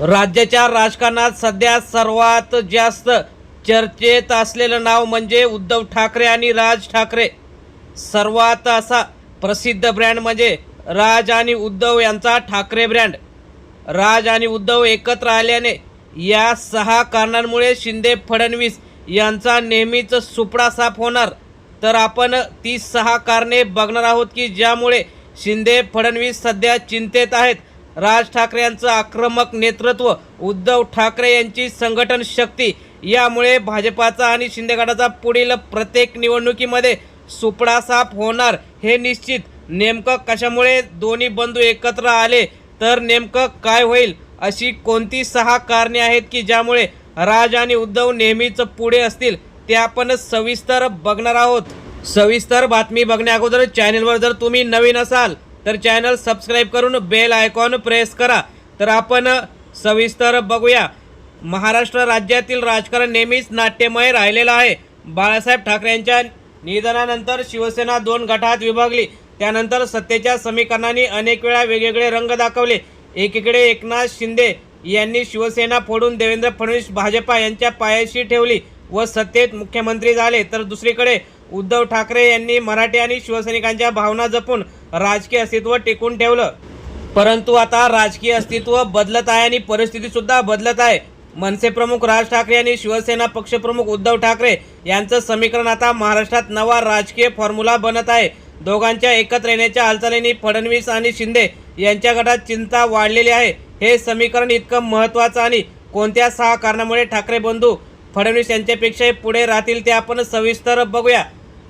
राज्याच्या राजकारणात सध्या सर्वात जास्त चर्चेत असलेलं नाव म्हणजे उद्धव ठाकरे आणि राज ठाकरे. सर्वात असा प्रसिद्ध ब्रँड म्हणजे राज आणि उद्धव यांचा ठाकरे ब्रँड राज आणि उद्धव एकत्र आल्याने या सहा कारणांमुळे शिंदे फडणवीस यांचा नेहमीच सुपडा साफ होणार. तर आपण ती सहा कारणे बघणार आहोत की ज्यामुळे शिंदे फडणवीस सध्या चिंतेत आहेत. राज ठाकरे यांचं आक्रमक नेतृत्व उद्धव ठाकरे यांची संघटन शक्ती यामुळे भाजपाचा आणि शिंदेगडाचा पुढील प्रत्येक निवडणुकीमध्ये सुपडा साफ होणार हे निश्चित. नेमकं कशामुळे दोन्ही बंधू एकत्र आले तर नेमकं काय होईल अशी कोणती सहा कारणे आहेत की ज्यामुळे राज आणि उद्धव नेहमीच पुढे असतील ते आपण सविस्तर बघणार आहोत. सविस्तर बातमी बघण्या अगोदर जर तुम्ही नवीन असाल तर चॅनल सबस्क्राईब करून बेल आयकॉन प्रेस करा. तर आपण सविस्तर बघूया. महाराष्ट्र राज्यातील राजकारण नेहमीच नाट्यमय राहिलेलं आहे. बाळासाहेब ठाकरे यांच्या निधनानंतर शिवसेना दोन गटात विभागली. त्यानंतर सत्तेच्या समीकरणांनी अनेक वेळा वेगवेगळे रंग दाखवले. एकीकडे एकनाथ शिंदे यांनी शिवसेना फोडून देवेंद्र फडणवीस भाजपा यांच्या पायाशी ठेवली व सत्तेत मुख्यमंत्री झाले. तर दुसरीकडे उद्धव ठाकरे यांनी मराठी आणि शिवसैनिकांच्या भावना जपून राजकीय अस्तित्व टिकून ठेवलं. परंतु आता राजकीय अस्तित्व बदलत आहे आणि परिस्थिती सुद्धा बदलत आहे. मनसे प्रमुख राज ठाकरे आणि शिवसेना पक्षप्रमुख उद्धव ठाकरे यांचं समीकरण आता महाराष्ट्रात नवा राजकीय फॉर्म्युला बनत आहे. दोघांच्या एकत्र येण्याच्या हालचालींनी फडणवीस आणि शिंदे यांच्या गटात चिंता वाढलेली आहे. हे समीकरण इतकं महत्त्वाचं आणि कोणत्या सहा कारणामुळे ठाकरे बंधू फडणवीस यांच्यापेक्षाही पुढे राहतील ते आपण सविस्तर बघूया.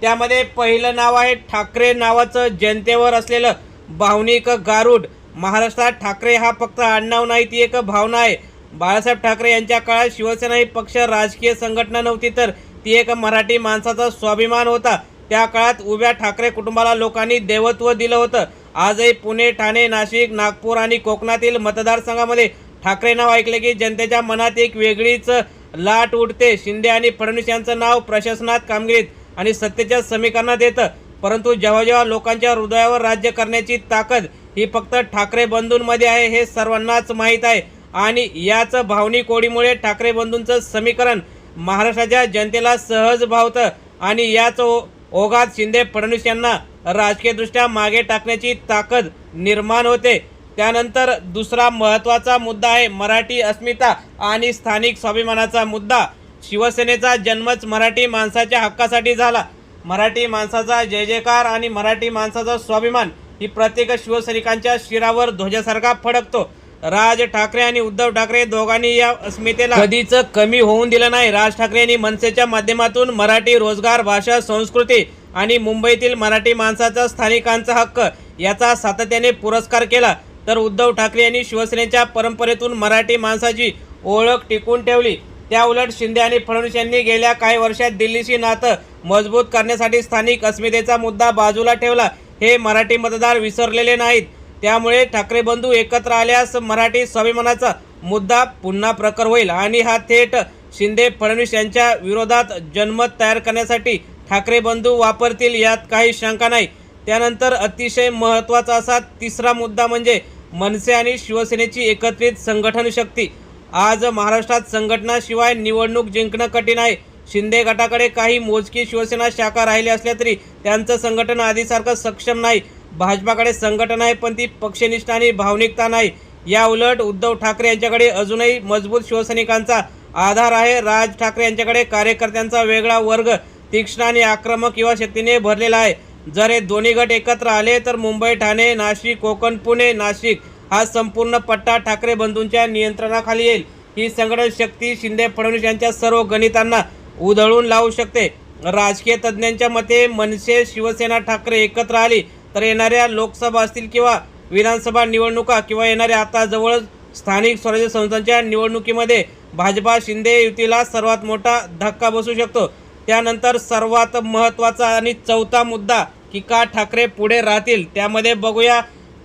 त्यामध्ये पहिलं नाव आहे ठाकरे नावाचं जनतेवर असलेलं भावनिक गारुड. महाराष्ट्रात ठाकरे हा फक्त आडनाव नाही ती एक भावना आहे. बाळासाहेब ठाकरे यांच्या काळात शिवसेना ही पक्ष राजकीय संघटना नव्हती तर ती एक मराठी माणसाचा स्वाभिमान होता. त्या काळात उभ्या ठाकरे कुटुंबाला लोकांनी देवत्व दिलं होतं. आजही पुणे ठाणे नाशिक नागपूर आणि कोकणातील मतदारसंघामध्ये ठाकरे नाव ऐकले की जनतेच्या मनात एक वेगळीच लाट उडते. शिंदे आणि फडणवीस यांचं नाव प्रशासनात कामगिरीत. आणि सत्तेच्या समीकरणात येतं. परंतु जेव्हा जेव्हा लोकांच्या हृदयावर राज्य करण्याची ताकद ही फक्त ठाकरे बंधूंमध्ये आहे हे सर्वांनाच माहीत आहे. आणि याच भावनिक ओढीमुळे ठाकरे बंधूंचं समीकरण महाराष्ट्राच्या जनतेला सहज भावतं. आणि याच ओ ओघात शिंदे फडणवीस यांना राजकीयदृष्ट्या मागे टाकण्याची ताकद निर्माण होते. त्यानंतर दुसरा महत्त्वाचा मुद्दा आहे मराठी अस्मिता आणि स्थानिक स्वाभिमानाचा मुद्दा. शिवसेनेचा जन्मच मराठी माणसाच्या हक्कासाठी झाला. मराठी माणसाचा जय जयकार आणि मराठी माणसाचा स्वाभिमान ही प्रत्येक शिवसैनिकांच्या शिरावर ध्वजासारखा फडकतो. राज ठाकरे आणि उद्धव ठाकरे दोघांनी या अस्मितेला कधीच कमी होऊन दिलं नाही. राज ठाकरे यांनी मनसेच्या माध्यमातून मराठी रोजगार भाषा संस्कृती आणि मुंबईतील मराठी माणसाचा स्थानिकांचा हक्क याचा सातत्याने पुरस्कार केला. तर उद्धव ठाकरे यांनी शिवसेनेच्या परंपरेतून मराठी माणसाची ओळख टिकून ठेवली. त्या उलट शिंदे आणि फडणवीस यांनी गेल्या काही वर्षात दिल्लीशी नातं मजबूत करण्यासाठी स्थानिक अस्मितेचा मुद्दा बाजूला ठेवला. हे मराठी मतदार विसरलेले नाहीत. त्यामुळे ठाकरे बंधू एकत्र आल्यास मराठी स्वाभिमानाचा मुद्दा पुन्हा प्रकर होईल आणि हा थेट शिंदे फडणवीस यांच्या विरोधात जनमत तयार करण्यासाठी ठाकरे बंधू वापरतील यात काही शंका नाही. त्यानंतर अतिशय महत्त्वाचा असा तिसरा मुद्दा म्हणजे मनसे आणि शिवसेनेची एकत्रित संघटन शक्ती आज महाराष्ट्रात संघटनाशिवाय निवडणूक जिंकणं कठीण आहे. शिंदे गटाकडे काही मोजकी शिवसेना शाखा राहिली असल्या तरी त्यांचं संघटन आधीसारखं सक्षम नाही. भाजपाकडे संघटन आहे पण ती पक्षनिष्ठ आणि भावनिकता नाही. या उलट उद्धव ठाकरे यांच्याकडे अजूनही मजबूत शिवसैनिकांचा आधार आहे. राज ठाकरे यांच्याकडे कार्यकर्त्यांचा वेगळा वर्ग तीक्ष्ण आणि आक्रमक युवा शक्तीने भरलेला आहे. जर हे दोन्ही गट एकत्र आले तर मुंबई ठाणे नाशिक कोकण पुणे नाशिक हा संपूर्ण पट्टा ठाकरे बंधूंच्या नियंत्रणाखाली येईल. ही संघटन शक्ती शिंदे फडणवीस यांच्या सर्व गणितांना उधळून लावू शकते. राजकीय तज्ज्ञांच्या मते मनसे शिवसेना ठाकरे एकत्र आली तर येणाऱ्या लोकसभा असतील किंवा विधानसभा निवडणुका किंवा येणाऱ्या आता जवळच स्थानिक स्वराज्य संस्थांच्या निवडणुकीमध्ये भाजपा शिंदे युतीला सर्वात मोठा धक्का बसू शकतो. त्यानंतर सर्वात महत्त्वाचा आणि चौथा मुद्दा की का ठाकरे पुढे राहतील त्यामध्ये बघूया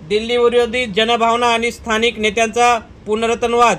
दिल्ली विरोधी जनभावना आणि स्थानिक नेत्यांचा पुनरतनवाद.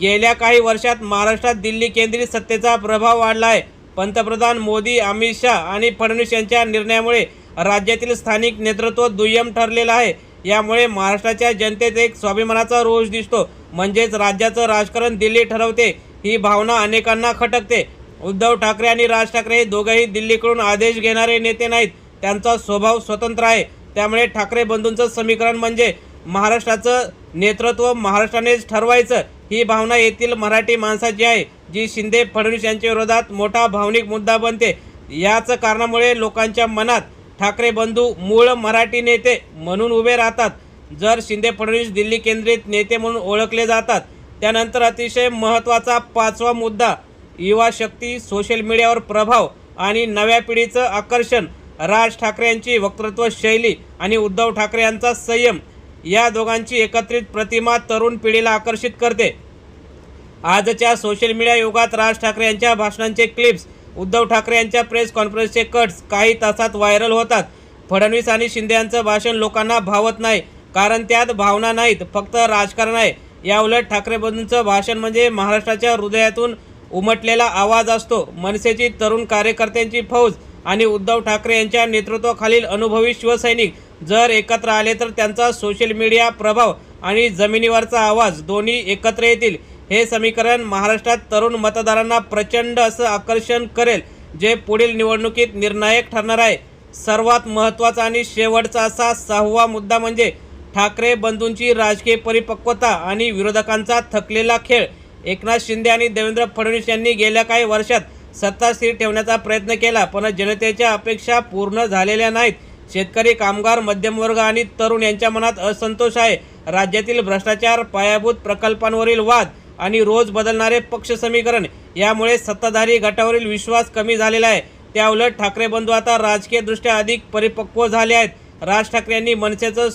गेल्या काही वर्षात महाराष्ट्रात दिल्ली केंद्रित सत्तेचा प्रभाव वाढला आहे पंतप्रधान मोदी अमित शहा आणि फडणवीस यांच्या निर्णयामुळे राज्यातील स्थानिक नेतृत्व दुय्यम ठरलेलं आहे. यामुळे महाराष्ट्राच्या जनतेत एक स्वाभिमानाचा रोष दिसतो. म्हणजेच राज्याचं राजकारण दिल्ली ठरवते ही भावना अनेकांना खटकते. उद्धव ठाकरे आणि राज ठाकरे हे दोघंही दिल्लीकडून आदेश घेणारे नेते नाहीत. त्यांचा स्वभाव स्वतंत्र आहे. त्यामुळे ठाकरे बंधूंचं समीकरण म्हणजे महाराष्ट्राचं नेतृत्व महाराष्ट्रानेच ठरवायचं. ही भावना येथील मराठी माणसाची आहे जी शिंदे फडणवीस यांच्या विरोधात मोठा भावनिक मुद्दा बनते. याच कारणामुळे लोकांच्या मनात ठाकरे बंधू मूळ मराठी नेते म्हणून उभे राहतात. जर शिंदे फडणवीस दिल्ली केंद्रित नेते म्हणून ओळखले जातात त्यानंतर अतिशय महत्त्वाचा पाचवा मुद्दा युवा शक्ती सोशल मीडियावर प्रभाव आणि नव्या पिढीचं आकर्षण. राज ठाकरे यांची वक्तृत्व शैली आणि उद्धव ठाकरे यांचा संयम या दोघांची एकत्रित प्रतिमा तरुण पिढीला आकर्षित करते. आजच्या सोशल मीडिया युगात राज ठाकरे यांच्या भाषणांचे क्लिप्स उद्धव ठाकरे यांच्या प्रेस कॉन्फरन्सचे कट्स काही तासात व्हायरल होतात. फडणवीस आणि शिंदे यांचं भाषण लोकांना भावत नाही कारण त्यात भावना नाहीत फक्त राजकारण आहे. याउलट ठाकरेबंधूंचं भाषण म्हणजे महाराष्ट्राच्या हृदयातून उमटलेला आवाज असतो. मनसेची तरुण कार्यकर्त्यांची फौज आणि उद्धव ठाकरे यांच्या नेतृत्वाखालील अनुभवी शिवसैनिक जर एकत्र आले तर त्यांचा सोशल मीडिया प्रभाव आणि जमिनीवरचा आवाज दोन्ही एकत्र येतील. हे समीकरण महाराष्ट्रात तरुण मतदारांना प्रचंड असं आकर्षण करेल जे पुढील निवडणुकीत निर्णायक ठरणार आहे. सर्वात महत्त्वाचा आणि शेवटचा असा सहावा मुद्दा म्हणजे ठाकरे बंधूंची राजकीय परिपक्वता आणि विरोधकांचा थकलेला खेळ. एकनाथ शिंदे आणि देवेंद्र फडणवीस यांनी गेल्या काही वर्षात सत्ता स्थिर ठेवण्याचा प्रयत्न केला पण जनतेच्या अपेक्षा पूर्ण झालेल्या नाहीत. शेतकरी कामगार मध्यमवर्ग आणि तरुण यांच्या मनात असंतोष आहे. राज्यातील भ्रष्टाचार पायाभूत प्रकल्पांवरील वाद आणि रोज बदलणारे पक्ष समीकरण यामुळे सत्ताधारी गटावरील विश्वास कमी झालेला आहे. त्याउलट ठाकरे बंधू आता राजकीयदृष्ट्या अधिक परिपक्व झाले आहेत. राज ठाकरे यांनी मनसेचं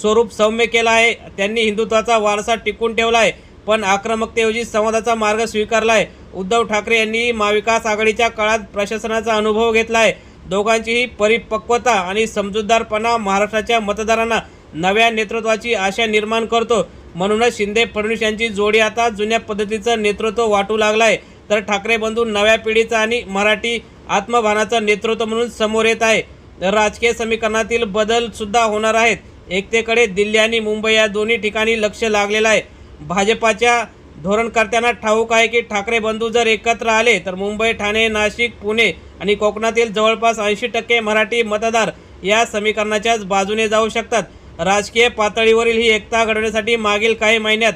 स्वरूप सौम्य केलं आहे. त्यांनी हिंदुत्वाचा वारसा टिकून ठेवला आहे पण आक्रमकतेऐवजी संवादाचा मार्ग स्वीकारला आहे. उद्धव ठाकरे यांनी महाविकास आघाडीच्या काळात प्रशासनाचा अनुभव घेतला आहे दोघांचीही परिपक्वता आणि समजूतदारपणा महाराष्ट्राच्या मतदारांना नव्या नेतृत्वाची आशा निर्माण करतो. म्हणूनच शिंदे फडणवीस यांची जोडी आता जुन्या पद्धतीचं नेतृत्व वाटू लागलाय. तर ठाकरे बंधू नव्या पिढीचं आणि मराठी आत्मभानाचं नेतृत्व म्हणून समोर येत आहे. राजकीय समीकरणातील बदल सुद्धा होणार आहेत. एकतेकडे दिल्ली आणि मुंबई या दोन्ही ठिकाणी लक्ष लागलेलं आहे. भाजपाच्या धोरणकर्त्यांना ठाऊक आहे की ठाकरे बंधू जर एकत्र आले तर मुंबई ठाणे नाशिक पुणे आणि कोकणातील जवळपास ऐंशी टक्के मराठी मतदार या समीकरणाच्याच बाजूने जाऊ शकतात. राजकीय पातळीवरील ही एकता घडवण्यासाठी मागील काही महिन्यात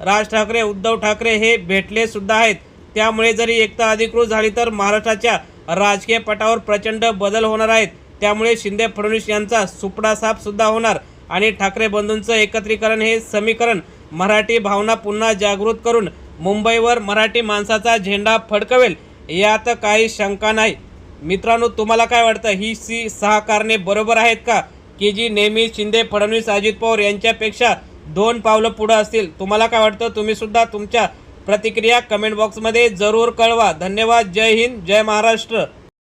राज ठाकरे उद्धव ठाकरे हे भेटले सुद्धा आहेत. त्यामुळे जरी एकता अधिकृत झाली तर महाराष्ट्राच्या राजकीय पटावर प्रचंड बदल होणार आहेत. त्यामुळे शिंदे फडणवीस यांचा सुपडा साफ सुद्धा होणार आणि ठाकरे बंधूंचं एकत्रीकरण हे समीकरण मराठी भावना पुन्हा जागृत करून मुंबईवर मराठी माणसाचा झेंडा फडकवेल यात काही शंका नाही. मित्रांनो तुम्हाला काय वाटतं? ही सी सहा कारणे बरोबर आहेत का? की जी नेहमी शिंदे फडणवीस अजित पवार यांच्यापेक्षा दोन पावलं पुढं असतील. तुम्हाला काय वाटतं? तुम्हीसुद्धा तुमच्या प्रतिक्रिया कमेंट बॉक्समध्ये जरूर कळवा. धन्यवाद. जय हिंद. जय महाराष्ट्र.